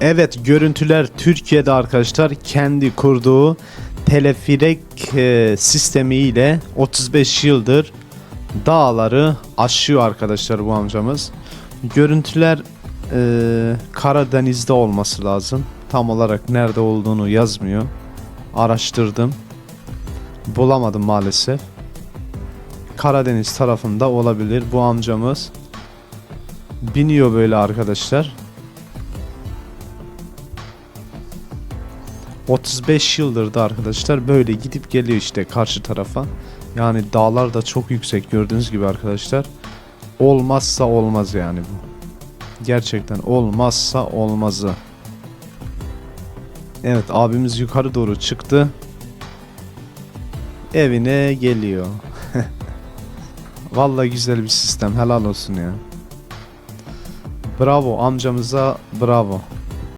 Evet görüntüler Türkiye'de arkadaşlar kendi kurduğu teleferik e, sistemiyle 35 yıldır dağları aşıyor arkadaşlar bu amcamız. Görüntüler e, Karadeniz'de olması lazım. Tam olarak nerede olduğunu yazmıyor. Araştırdım. Bulamadım maalesef. Karadeniz tarafında olabilir bu amcamız. Biniyor böyle arkadaşlar. 35 yıldır da arkadaşlar böyle gidip geliyor işte karşı tarafa. Yani dağlar da çok yüksek gördüğünüz gibi arkadaşlar. Olmazsa olmaz yani bu. Gerçekten olmazsa olmazı. Evet abimiz yukarı doğru çıktı. Evine geliyor. Vallahi güzel bir sistem helal olsun ya. Bravo amcamıza bravo.